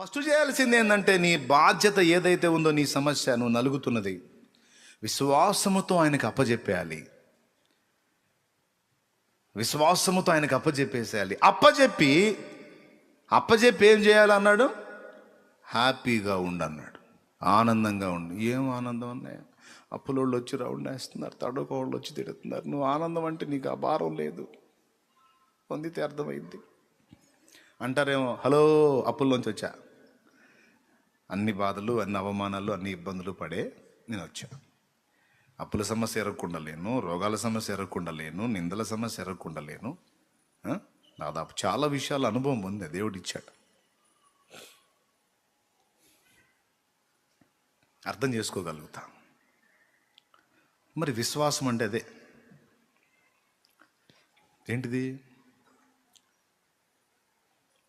First చేయాల్సింది ఏంటంటే నీ బాధ్యత ఏదైతే ఉందో నీ సమస్య నువ్వు నలుగుతున్నది. విశ్వాసముతో ఆయనకు అప్పజెప్పేయాలి. విశ్వాసముతో ఆయనకు అప్పజెప్పేసేయాలి. అప్పజెప్పి అప్పజెప్పి ఏం చేయాలన్నాడు హ్యాపీగా ఉండన్నాడు ఆనందంగా ఉండు. ఏం ఆనందం అన్నాయి అప్పులోళ్ళు వచ్చి రౌండ్ వేస్తున్నారు తడుకోళ్ళు వచ్చి తిడుతున్నారు. నువ్వు ఆనందం అంటే నీకు ఆ భారం లేదు. పొందితే అర్థమైంది. అంటారేమో హలో అప్పుల్లోంచి వచ్చా? అన్ని బాధలు అన్ని అవమానాలు అన్ని ఇబ్బందులు పడే నేను వచ్చాను. అప్పుల సమస్య ఎరగకుండలేను రోగాల సమస్య ఎరగకుండలేను నిందల సమస్య ఎరగకుండా లేను దాదాపు చాలా విషయాల అనుభవం ఉంది దేవుడు ఇచ్చాడు. అర్థం చేసుకోగలుగుతా. మరి విశ్వాసం అంటే అదే. ఏంటిది?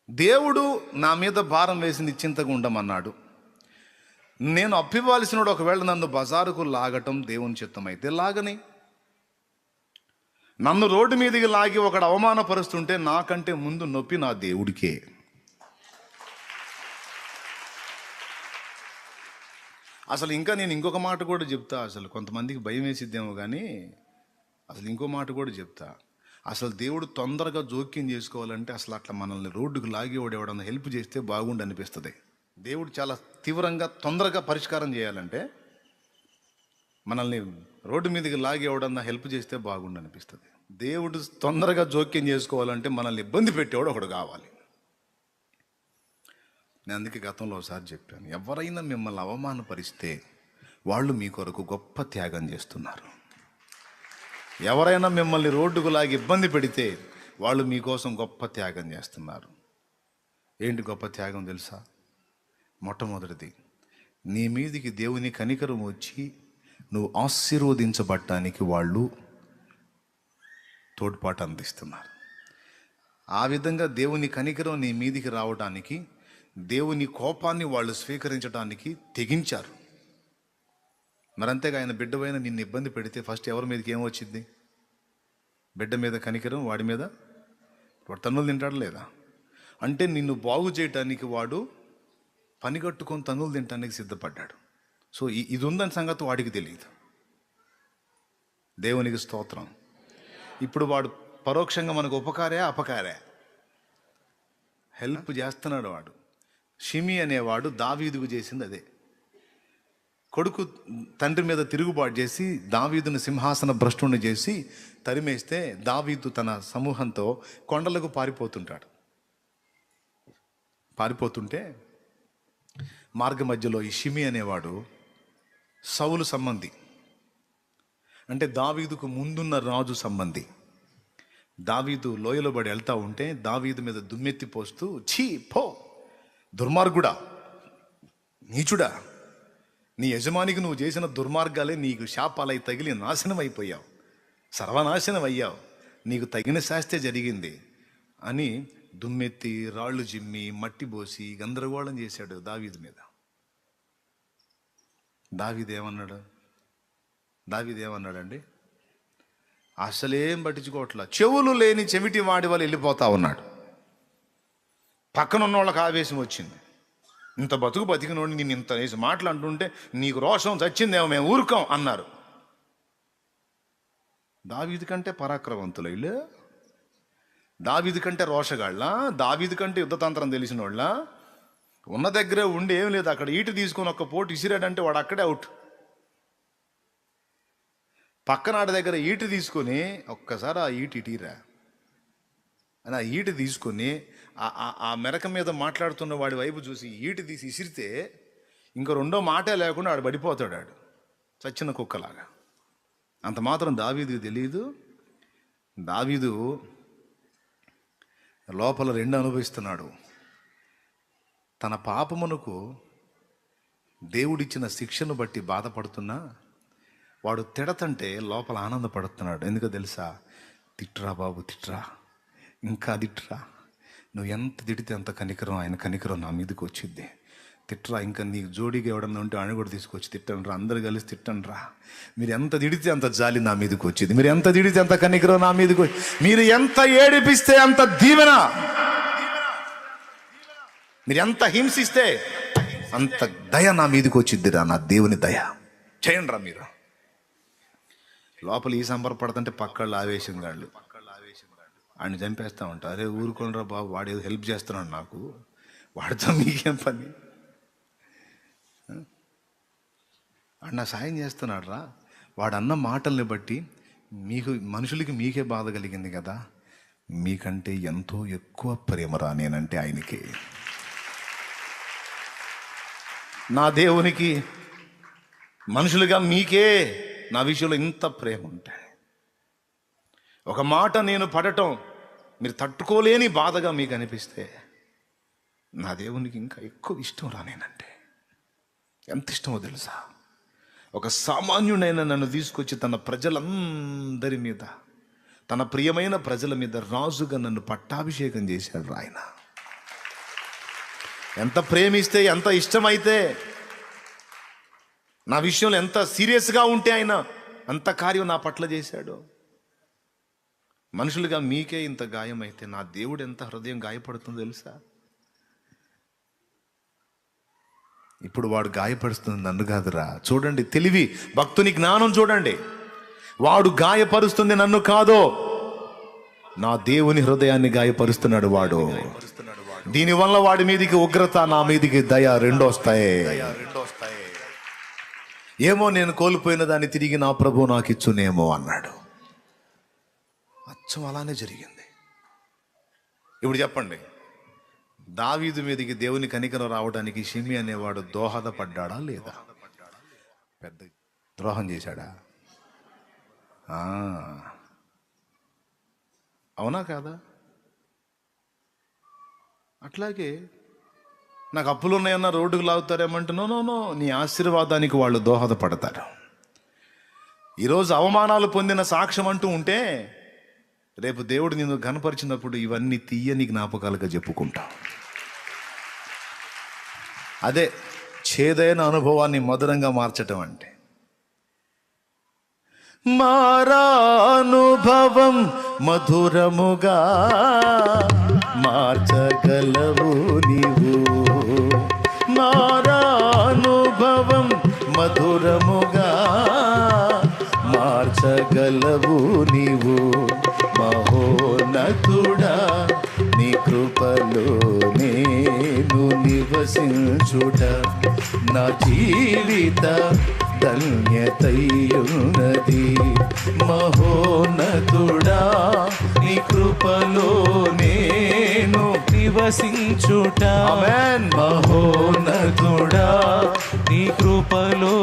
దేవుడు నా మీద భారం వేసింది చింతగా ఉండమన్నాడు. నేను అప్పివ్వాల్సినోడు ఒకవేళ నన్ను బజారుకు లాగటం దేవుని చిత్తం అయితే లాగని. నన్ను రోడ్డు మీదకి లాగి ఒకడు అవమానపరుస్తుంటే నాకంటే ముందు నొప్పి నా దేవుడికే. అసలు ఇంకా నేను ఇంకొక మాట కూడా చెప్తా అసలు కొంతమందికి భయం వేసిద్దేమో కానీ అసలు ఇంకో మాట కూడా చెప్తా. అసలు దేవుడు తొందరగా జోక్యం చేసుకోవాలంటే అసలు అట్లా మనల్ని రోడ్డుకు లాగేవాడు ఎవడన్నా హెల్ప్ చేస్తే బాగుండు అనిపిస్తుంది దేవుడు చాలా తీవ్రంగా తొందరగా పరిష్కారం చేయాలంటే మనల్ని రోడ్డు మీదకి లాగి ఎవడన్నా హెల్ప్ చేస్తే బాగుండు అనిపిస్తుంది దేవుడు తొందరగా జోక్యం చేసుకోవాలంటే మనల్ని ఇబ్బంది పెట్టేవాడు ఒకడు కావాలి. నేను అందుకే గతంలో ఒకసారి చెప్పాను ఎవరైనా మిమ్మల్ని అవమానపరిస్తే వాళ్ళు మీ కొరకు గొప్ప త్యాగం చేస్తున్నారు. ఎవరైనా మిమ్మల్ని రోడ్డుకు లాగి ఇబ్బంది పెడితే వాళ్ళు మీకోసం గొప్ప త్యాగం చేస్తున్నారు. ఏంటి గొప్ప త్యాగం తెలుసా? మొట్టమొదటిది. నీ మీదికి దేవుని కనికరం వచ్చి నువ్వు ఆశీర్వదించబడటానికి వాళ్ళు తోడ్పాటు అందిస్తున్నారు. ఆ విధంగా దేవుని కనికరం నీ మీదికి రావడానికి దేవుని కోపాన్ని వాళ్ళు స్వీకరించడానికి తెగించారు. మరి ఆయన బిడ్డపైన నిన్ను ఇబ్బంది పెడితే ఫస్ట్ ఎవరి మీదకి ఏమొచ్చింది బిడ్డ మీద కనికరం వాడి మీద? వాడు తన్నులు తింటాడు లేదా అంటే నిన్ను బాగు చేయటానికి వాడు పని కట్టుకొని తన్నులు తినటానికి సిద్ధపడ్డాడు. సో ఇది ఉందని సంగతి వాడికి తెలియదు దేవునికి స్తోత్రం. ఇప్పుడు వాడు పరోక్షంగా మనకు ఉపకారే అపకారే? హెల్ప్ చేస్తున్నాడు వాడు. షిమి అనేవాడు దావీదుకు చేసింది అదే. కొడుకు తండ్రి మీద తిరుగుబాటు చేసి దావీదును సింహాసన భ్రష్టుని చేసి తరిమేస్తే దావీదు తన సమూహంతో కొండలకు పారిపోతుంటాడు. పారిపోతుంటే మార్గ మధ్యలో ఈ షిమి అనేవాడు సౌలు సంబంధి. అంటే దావీదుకు ముందున్న రాజు సంబంధి. దావీదు లోయలో పడి వెళ్తా ఉంటే దావీదు మీద దుమ్మెత్తి పోస్తూ ఛీ పో దుర్మార్గుడా నీచుడా నీ యజమానికి నువ్వు చేసిన దుర్మార్గాలే నీకు శాపాలై తగిలి నాశనం అయిపోయావు సర్వనాశనం అయ్యావు నీకు తగిన శాస్త్రే జరిగింది అని దుమ్మెత్తి రాళ్ళు జిమ్మి మట్టి పోసి గందరగోళం చేశాడు దావీదు మీద. దావీదు ఏమన్నాడు? ఏమన్నాడండి? అసలేం పట్టించుకోవట్లా. చెవులు లేని చెవిటి వాడి వాళ్ళు వెళ్ళిపోతా ఉన్నాడు. పక్కన ఉన్న వాళ్ళకి ఆవేశం వచ్చింది. ఇంత బతుకు బతికినోడిని నేను ఇంత వేసి మాటలు అంటుంటే నీకు రోషం చచ్చిందేమో మేము ఊరుకోం అన్నారు. దావీది కంటే పరాక్రమవంతులు వీళ్ళు. దావీది కంటే రోషగాళ్ళ? దావీది కంటే యుద్ధతంత్రం తెలిసిన వాళ్ళ ఉన్న దగ్గరే ఉండి ఏం లేదు అక్కడ ఈటు తీసుకొని ఒక్క పోటు ఇసిరాడంటే వాడు అక్కడే అవుట్. పక్కనాడి దగ్గర ఈటు తీసుకొని ఒక్కసారి ఆ ఈటు ఇటీరా అని ఆ ఈటు తీసుకొని ఆ- మెరక మీద మాట్లాడుతున్న వాడి వైపు చూసి ఈటు తీసి ఇసిరితే ఇంక రెండో మాటే లేకుండా ఆడు పడిపోతాడు ఆడు. చచ్చిన కుక్కలాగా. అంత మాత్రం దావీదుకి తెలియదు దావీదు లోపల రెండు అనుభవిస్తున్నాడు. తన పాపమునకు దేవుడిచ్చిన శిక్షను బట్టి బాధపడుతున్నా వాడు తిడతంటే లోపల ఆనందపడుతున్నాడు. ఎందుకో తెలుసా? తిట్రా బాబు తిట్రా. ఇంకా తిట్రా. నువ్వు ఎంత తిడితే అంత కనికరం ఆయన కనికరం నా మీదకి వచ్చింది. తిట్టరా ఇంకా నీకు జోడీగా ఎవడన్నా ఉంటే ఆయన కూడా తీసుకొచ్చి తిట్టండి రా అందరు కలిసి తిట్టండి రా మీరు ఎంత తిడితే అంత జాలి నా మీదకి వచ్చింది. మీరు ఎంత తిడితే అంత కనికరం నా మీదకి వచ్చి మీరు ఎంత ఏడిపిస్తే అంత దీవెన. మీరు ఎంత హింసిస్తే అంత దయ నా మీదకి వచ్చిద్దిరా నా దేవుని దయ. చేయండి రా మీరు. లోపల ఈ సంబరపడుతుంటే పక్కళ్ళు ఆవేశం గాళ్ళు. ఆయన చంపేస్తా ఉంటారు అరే ఊరుకోనరా బాబు వాడు ఏదో హెల్ప్ చేస్తున్నాడు నాకు. వాడితో మీకేం పని? వాడు నా సాయం చేస్తున్నాడు రా వాడు అన్న మాటల్ని బట్టి మీకు మనుషులకి మీకే బాధ కలిగింది కదా. మీకంటే ఎంతో ఎక్కువ ప్రేమరా నేనంటే ఆయనకి. నా దేవునికి మనుషులుగా మీకే నా విషయంలో ఇంత ప్రేమ ఉంటాయి ఒక మాట నేను పడటం మీరు తట్టుకోలేని బాధగా మీకు అనిపిస్తే నా దేవునికి ఇంకా ఎక్కువ ఇష్టం రా నేనంటే. ఎంత ఇష్టమో తెలుసా? ఒక సామాన్యుడైన నన్ను తీసుకొచ్చి తన ప్రజలందరి మీద తన ప్రియమైన ప్రజల మీద రాజుగా నన్ను పట్టాభిషేకం చేశాడు ఆయన ఎంత ప్రేమిస్తే ఎంత ఇష్టమైతే నా విషయంలో ఎంత సీరియస్గా ఉంటే ఆయన అంత కార్యం నా పట్ల చేశాడు. మనుషులుగా మీకే ఇంత గాయమైతే నా దేవుడు ఎంత హృదయం గాయపడుతుందో తెలుసా? ఇప్పుడు వాడు గాయపరుస్తుంది నన్ను కాదురా. చూడండి తెలివి భక్తుని జ్ఞానం చూడండి. వాడు గాయపరుస్తుంది నన్ను కాదో? నా దేవుని హృదయాన్ని గాయపరుస్తున్నాడు వాడు. దీనివల్ల వాడి మీదికి ఉగ్రత నా మీదికి దయ రెండు వస్తాయి ఏమో నేను కోల్పోయిన దాన్ని తిరిగి నా ప్రభు నాకు ఇచ్చునేమో అన్నాడు. అచ్చం అలానే జరిగింది. ఇప్పుడు చెప్పండి. దావీదు మీదకి దేవుని కనికరం రావడానికి షిమి అనేవాడు దోహదపడ్డాడా లేదా? పెద్ద ద్రోహం చేశాడా? అవునా కాదా? అట్లాగే నాకు అప్పులు ఉన్నాయన్న రోడ్డుకు లాగుతారేమంటే నో నో నీ ఆశీర్వాదానికి వాళ్ళు దోహదపడతారు. ఈరోజు అవమానాలు పొందిన సాక్ష్యం అంటూ ఉంటే రేపు దేవుడు నిన్ను కనపరిచినప్పుడు ఇవన్నీ తీయని జ్ఞాపకాలుగా చెప్పుకుంటావు అదే చేదైన అనుభవాన్ని మధురంగా మార్చటం అంటే. మారానుభవం మధురముగా మార్చగలవు నీవు. మారానుభవం మధురముగా మార్చగలవు నీవు. మహోనతుడా కృపలో నేను నివసించుట నా జీవిత ధన్యతయున్నది. మహోన్నతుడా నీ కృపలో నేను నివసించుట. ఆమేన్. మహోన్నతుడా నీ కృపలో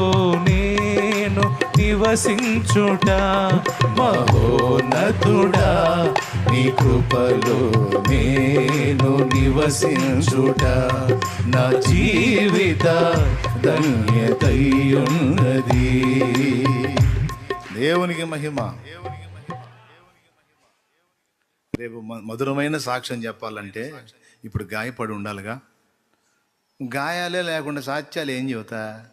నేను నివసించుట. మహోన్నతుడా నీ కృపలో నేను నివసించుట నా జీవిత ధన్యతయున్నది. దేవునికి మహిమ. రేపు మ- మధురమైన సాక్ష్యం చెప్పాలంటే ఇప్పుడు గాయపడి ఉండాలిగా. గాయాలే లేకుండా సాక్ష్యాలు ఏం చెబుతా?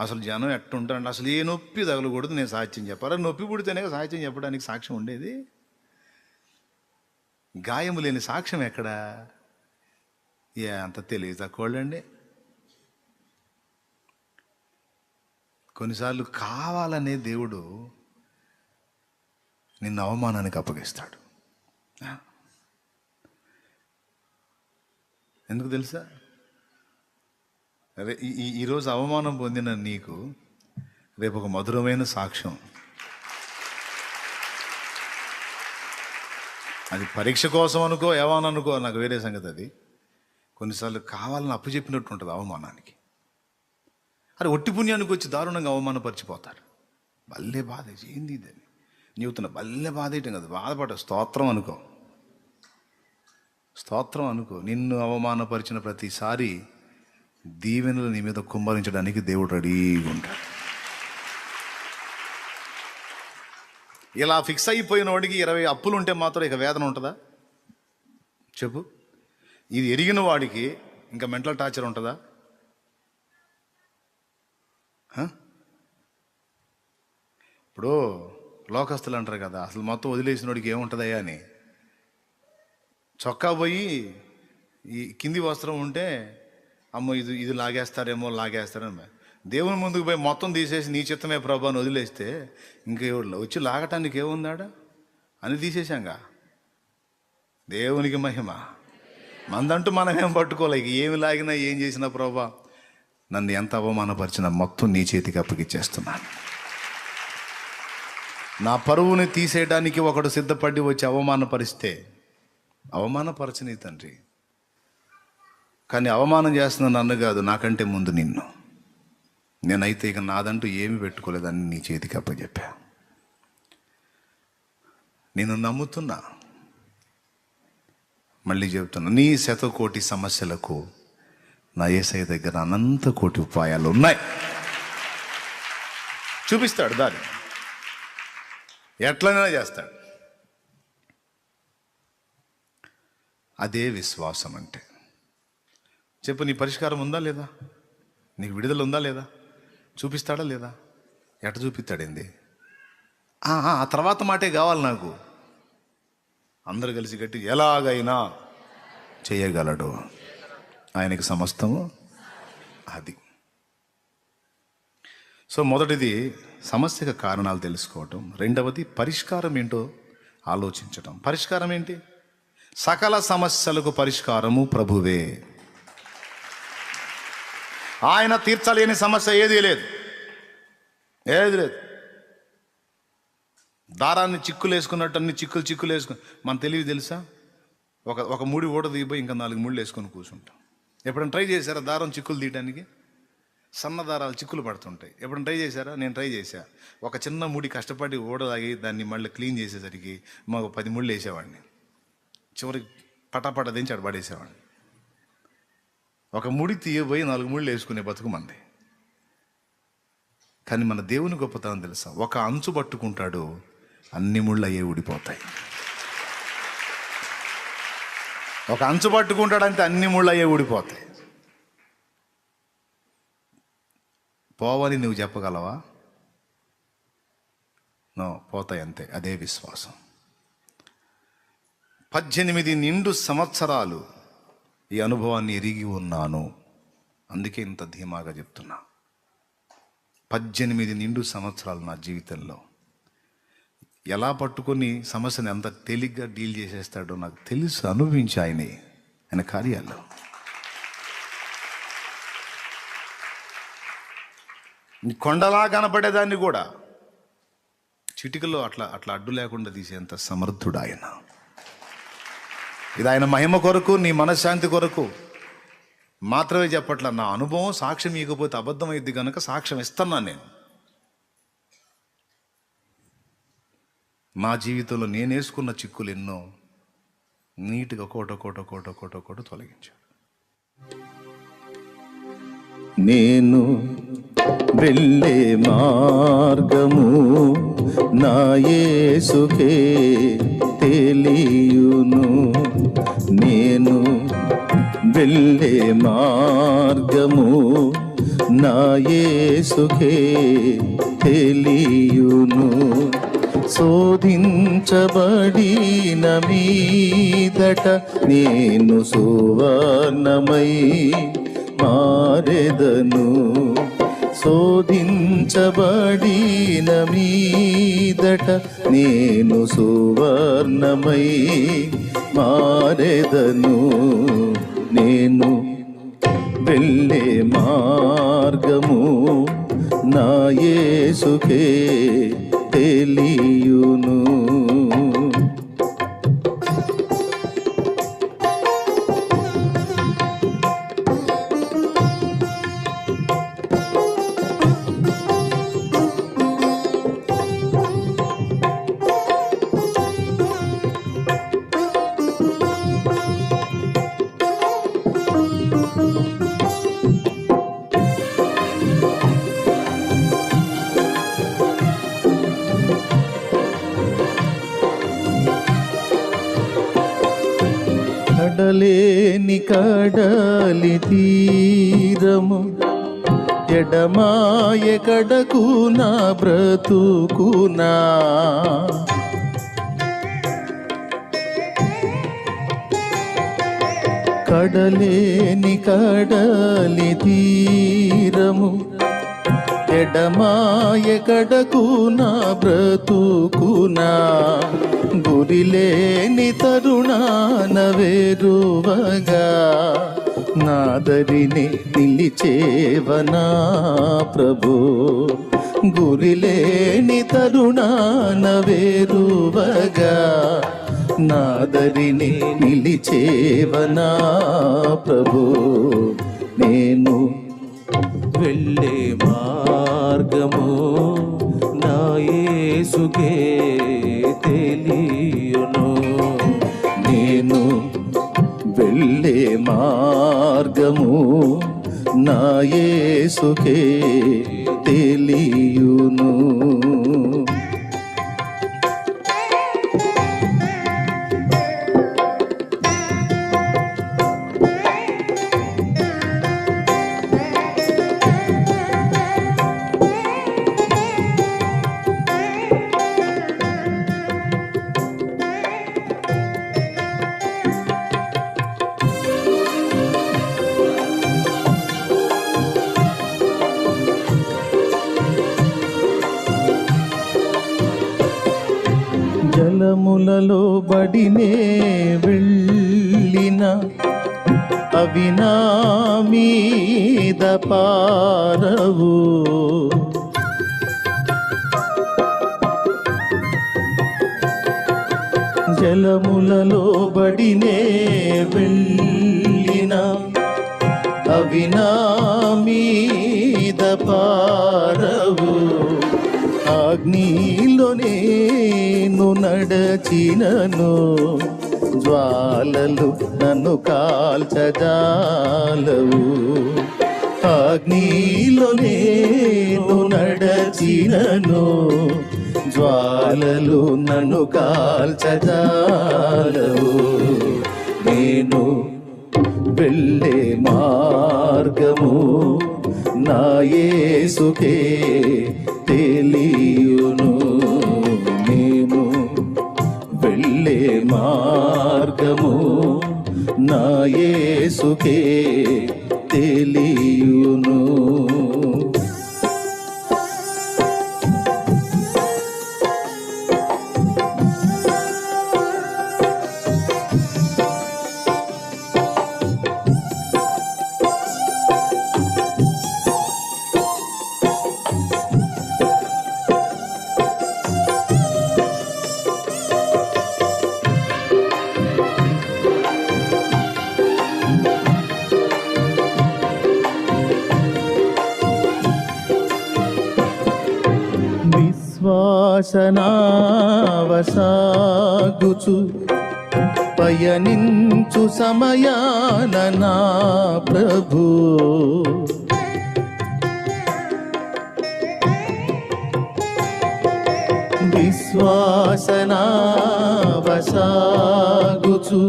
అసలు జనం ఎట్టుంటారంటే అసలు ఏ నొప్పి తగలకూడదు నేను సాక్ష్యం చెప్పాలి. నొప్పి పుడితేనే సాక్ష్యం చెప్పడానికి సాక్ష్యం ఉండేది? గాయము లేని సాక్ష్యం ఎక్కడా? ఏ అంత తెలివి తక్కువండి కొన్నిసార్లు కావాలనే దేవుడు నిన్ను అవమానానికి అప్పగిస్తాడు. ఎందుకు తెలుసా? అరే ఈ- ఈ- ఈరోజు అవమానం పొందిన నీకు రేపు ఒక మధురమైన సాక్ష్యం. అది పరీక్ష కోసం అనుకో ఏమని అనుకో నాకు వేరే సంగతి అది. కొన్నిసార్లు కావాలని అప్పు చెప్పినట్టు ఉంటుంది అవమానానికి. అరే ఒట్టి పుణ్యానికి వచ్చి దారుణంగా అవమానపరిచిపోతారు. భలే బాధ ఏంది ఇది అని. నీవుతున్న భలే బాధ ఏంటం కదా బాధపడ స్తోత్రం అనుకో. స్తోత్రం అనుకో. నిన్ను అవమానపరిచిన ప్రతిసారి దీవెనలు నీ మీద కుమ్మరించడానికి దేవుడు రెడీగా ఉంటాడు. ఇలా ఫిక్స్ అయిపోయిన వాడికి ఇరవై అప్పులు ఉంటే మాత్రం ఇక వేదన ఉంటుందా? చెప్పు. ఇది ఎరిగిన వాడికి ఇంకా మెంటల్ టార్చర్ ఉంటుందా? ఇప్పుడు లోకస్తులు అంటారు కదా అసలు మొత్తం వదిలేసిన వాడికి ఏముంటుందయ్యా అని. చొక్కా పోయి ఈ కింది వస్త్రం ఉంటే అమ్మో ఇది ఇది లాగేస్తారేమో లాగేస్తారేమో. దేవుని ముందుకు పోయి మొత్తం తీసేసి నీ చిత్తమే ప్రభు అని వదిలేస్తే ఇంకేవాళ్ళు వచ్చి లాగటానికి ఏముందాడా? అని తీసేశాంగా. దేవునికి మహిమ. మందంటూ మనం ఏం పట్టుకోలే ఏమి లాగినా ఏం చేసినా ప్రభా నన్ను ఎంత అవమానపరిచినా మొత్తం నీ చేతికి అప్పగిచ్చేస్తున్నాను. నా పరువుని తీసేయడానికి ఒకడు సిద్ధపడి వచ్చి అవమానపరిస్తే అవమానపరచని తండ్రి. కానీ అవమానం చేస్తున్న నన్ను కాదు నాకంటే ముందు నిన్ను. నేనైతే ఇక నాదంటూ ఏమి పెట్టుకోలేదని నీ చేతికి అప్పచెప్పా. నేను నమ్ముతున్నా. మళ్ళీ చెబుతున్నా నీ శతకోటి సమస్యలకు నా ఏసఐ దగ్గర అనంత కోటి ఉపాయాలు ఉన్నాయి. చూపిస్తాడు దారి. ఎట్లనైనా చేస్తాడు. అదే విశ్వాసం అంటే చెప్పు నీ పరిష్కారం ఉందా లేదా? నీకు విడుదల ఉందా లేదా? చూపిస్తాడా లేదా? ఎట చూపిస్తాడేంది? ఆ, తర్వాత మాటే కావాలి నాకు. అందరు కలిసి గట్టి ఎలాగైనా చేయగలడు. ఆయనకి సమస్తము అది. సో మొదటిది సమస్యకు కారణాలు తెలుసుకోవటం. రెండవది పరిష్కారం ఏంటో ఆలోచించటం. పరిష్కారం ఏంటి? సకల సమస్యలకు పరిష్కారము ప్రభువే. ఆయన తీర్చలేని సమస్య ఏదీ లేదు. ఏది లేదు. దారాన్ని చిక్కులు వేసుకున్నట్టు అన్ని చిక్కులు చిక్కులు వేసుకుని మన తెలివి తెలుసా? ఒక ఒక ముడి ఓడ దిగిపోయి ఇంకా నాలుగు ముళ్ళు వేసుకొని కూర్చుంటాం. ఎప్పుడైనా ట్రై చేశారా దారం చిక్కులు తీయడానికి సన్న దారాలు చిక్కులు పడుతుంటాయి. ఎప్పుడైనా ట్రై చేశారా? నేను ట్రై చేశా. ఒక చిన్న ముడి కష్టపడి ఓడలాగి దాన్ని మళ్ళీ క్లీన్ చేసేసరికి మాకు పది ముళ్ళు వేసేవాడిని. చివరికి పటాపట దించి అడబడేసేవాడిని పడేసేవాడిని. ఒక ముడి తీయబోయి నాలుగు ముళ్ళు వేసుకునే బతుకు మంది. కానీ మన దేవుని గొప్పతనం తెలుసా? ఒక అంచు పట్టుకుంటాడు అన్ని ముళ్ళు అయ్యే ఊడిపోతాయి. ఒక అంచు పట్టుకుంటాడంటే అన్ని ముళ్ళు అయ్యే ఊడిపోతాయి. పోవని నువ్వు చెప్పగలవా? నో పోతాయి అంతే. అదే విశ్వాసం. పద్దెనిమిది నిండు సంవత్సరాలు ఈ అనుభవాన్ని ఎరిగి ఉన్నాను. అందుకే ఇంత ధీమాగా చెప్తున్నా. పద్దెనిమిది నిండు సంవత్సరాలు నా జీవితంలో. ఎలా పట్టుకొని సమస్యను ఎంత తేలిగ్గా డీల్ చేసేస్తాడో నాకు తెలుసు అనుభవించి ఆయనే ఆయన కార్యాలు కొండలా కనపడేదాన్ని కూడా. చిటికలో అట్లా అట్లా అడ్డు లేకుండా తీసేంత సమర్థుడు ఆయన. ఇది ఆయన మహిమ కొరకు నీ మనశ్శాంతి కొరకు. మాత్రమే చెప్పట్ల నా అనుభవం సాక్ష్యం ఇవ్వకపోతే అబద్ధమైద్ది కనుక సాక్ష్యం ఇస్తున్నాను నేను. మా జీవితంలో నేను వేసుకున్న చిక్కులు ఎన్నో నీట్గా కోట కోట కోట కోట కోట తొలగించాడు. నేను వెళ్ళే మార్గము నా యేసుకే తెలియును. నేను వెళ్ళే మార్గము నా యేసుకే తెలియును. శోధించబడిన మీదట నేను సువర్ణమై మారెదను. శోధించబడిన మీదట నేను సువర్ణమై మారెదను. నేను వెళ్ళే మార్గము నాయేసుకే తెలియును. ఎడమాయ కడకు నా బ్రతుకునా? కడలేని కడలి తీరము ఎడమాయ కడకు నా బ్రతుకునా? గురిలేని తరుణాన వేరువగా నాదరిని నిలిచేవనా ప్రభు? గురిలేని తరుణాన వేరువగా నాదరిని నిలిచేవనా ప్రభు? నేను వెళ్ళే మార్గము నాయసుకే తెలియను. వెళ్ళే మార్గము నా యేసుకే తెలియును. జలములలో బడినే వెళ్ళిన అవి నా మీద పారవు జలములలో బడినే వెళ్ళిన అవి నా మీద పారవు అగ్నిలో నేను నడచినను జ్వాలలు నన్ను కాల్చజాలవు. అగ్నిలో నేను నడచినను జ్వాలలు నన్ను కాల్చజాలవు. నేను వెళ్ళే మార్గము నాయసుకే తెలియును నేను. వెళ్ళే మార్గము నాయసుకే తెలియును. విశ్వాసనావసాగుచు పయనించు సమయాన నా ప్రభు. విశ్వాసనావసాగుచు.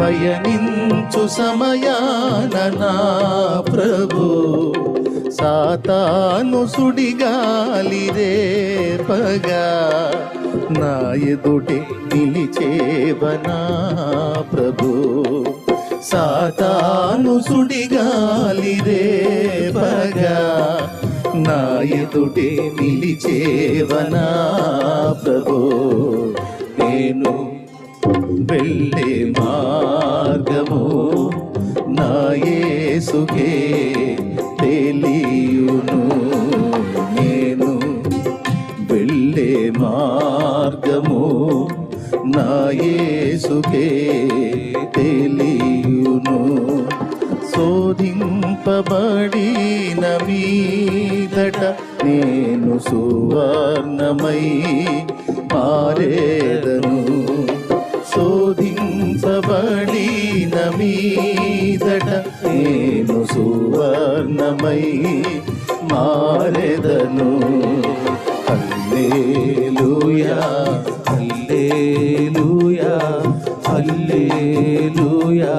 పయనించు సమయాన నా ప్రభు. సాతాను సుడిగాలి రేపగా నా ఎదుటి నిలిచేవనా ప్రభు? సాతాను సుడిగాలి రేపగా నా ఎదుటి నిలిచేవనా ప్రభు? నేను వెళ్ళే మార్గము నా యేసుకే తెలియును. నేను వెళ్ళే మార్గము నాయసుకే తెలియును. శోధింపబడిన మీదట నేను సువర్ణమై మారేదను శోధింపబడిన మీదట నేను సువర్ణమై మారెదను. హల్లెలూయా హల్లెలూయా హల్లెలూయా.